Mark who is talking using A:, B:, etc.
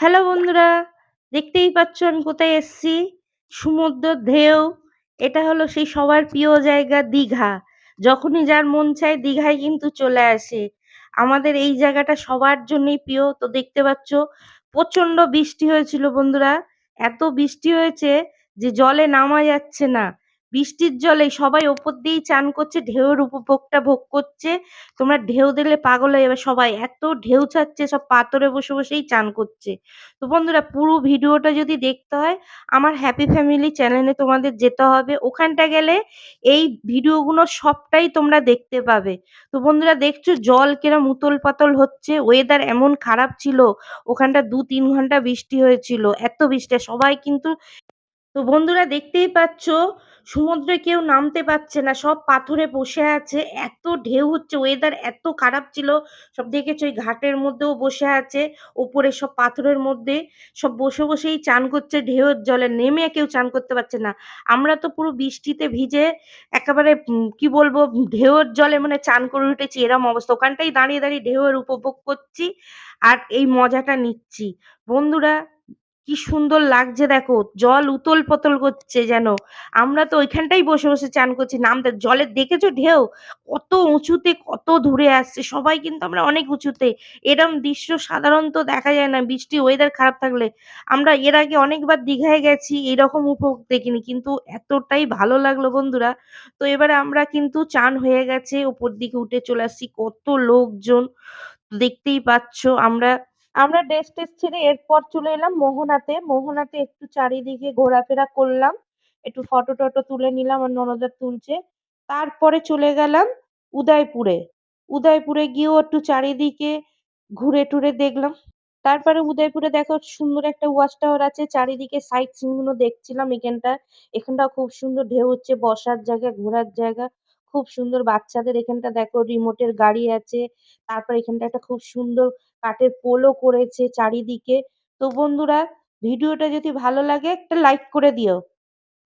A: Hello বন্ধুরা, দেখতেই পাচ্ছ আমি কোথায় এসছি? সমুদ্রের ঢেউ, এটা হলো সেই সবার প্রিয় জায়গা দীঘা। যখনই যার মন চায় দীঘায় কিন্তু চলে আসে। আমাদের এই জায়গাটা সবার জন্যই প্রিয়। তো দেখতে পাচ্ছ প্রচণ্ড বৃষ্টি হয়েছিল বন্ধুরা। এত বৃষ্টি হয়েছে যে জলে নামা যাচ্ছে না। বৃষ্টির জলে সবাই ওপর দিয়েই চান করছে ঢেউয়ের উপভোগটা ভোগ করছে। তোমরা ঢেউ দিলে পাগল হয়ে যাবে সবাই। এত ঢেউ ছাড়ছে, সব পাথরে বসে বসেই চান করছে। তো বন্ধুরা, পুরো ভিডিওটা যদি দেখতে হয়, আমার হ্যাপি ফ্যামিলি চ্যানেলে তোমাদের যেতে হবে। ওখানটা গেলে এই ভিডিওগুলো সবটাই তোমরা দেখতে পাবে। তো বন্ধুরা, দেখছ জল কিরম উতল পাতল হচ্ছে? ওয়েদার এমন খারাপ ছিল, ওখানটা দু তিন ঘণ্টা বৃষ্টি হয়েছিল, এত বৃষ্টি। সবাই কিন্তু, তো বন্ধুরা দেখতেই পাচ্ছ সমুদ্রে কেউ নামতে পারছে না, সব পাথরে বসে আছে, এত ঢেউ হচ্ছে ওয়েদার এত খারাপ ছিল, সব দেখেছ ওই ঘাটের মধ্যেও বসে আছে ওপরে সব পাথরের মধ্যে, সব বসে বসেই চান করছে ঢেউয়ের জলে, নেমে কেউ চান করতে পারছে না, আমরা তো পুরো বৃষ্টিতে ভিজে একেবারে কি বলব, ঢেউয়ের জলে মানে চান করে উঠেছি, এরম অবস্থা, ওখানটাই দাঁড়িয়ে দাঁড়িয়ে ঢেউয়ের উপভোগ করছি, আর এই মজাটা নিচ্ছি, বন্ধুরা কি সুন্দর লাগছে দেখো, জল উতল পতল করছে যেন। আমরা তো ওইখানটাই বসে বসে চান করছি, নামতে জলে দেখেছ ঢেউ? কত উঁচুতে, কত দূরে আসছে, সবাই কিন্তু আমরা অনেক উঁচুতে। এরম দৃশ্য সাধারণত দেখা যায় না, বৃষ্টি ওয়েদার খারাপ থাকলে। আমরা এর আগে অনেকবার দীঘায় গেছি, এরকম উপভোগ দেখিনি, কিন্তু এতটাই ভালো লাগল বন্ধুরা। তো এবারে আমরা কিন্তু চান হয়ে গেছে ওপর দিকে উঠে চলে আসছি, কত লোকজন। দেখতেই পাচ্ছ, আমরা আমরা ড্রেস টেস ছেড়ে এরপর চলে এলাম মোহনাতে। মোহনাতে একটু চারিদিকে ঘোরাফেরা করলাম। একটু ফটো টটো তুলে নিলাম আর ননদা তুলছে। তারপরে চলে গেলাম উদয়পুরে। উদয়পুরে গিয়েও একটু চারিদিকে ঘুরে টুরে দেখলাম। তারপরে উদয়পুরে দেখো সুন্দর একটা ওয়াচ টাওয়ার আছে। চারিদিকে সাইট সিনগুলো দেখছিলাম এখানটা এখানটা খুব সুন্দর ঢেউ হচ্ছে, বসার জায়গা, ঘোরার জায়গা। খুব সুন্দর বাচ্চাদের এখানটা দেখো রিমোট -এর গাড়ি আছে, তারপর এখানটা একটা খুব সুন্দর কাঠের পোল ও করেছে চারিদিকে। তো বন্ধুরা ভিডিও -টা যদি ভালো লাগে একটা লাইক করে দিও।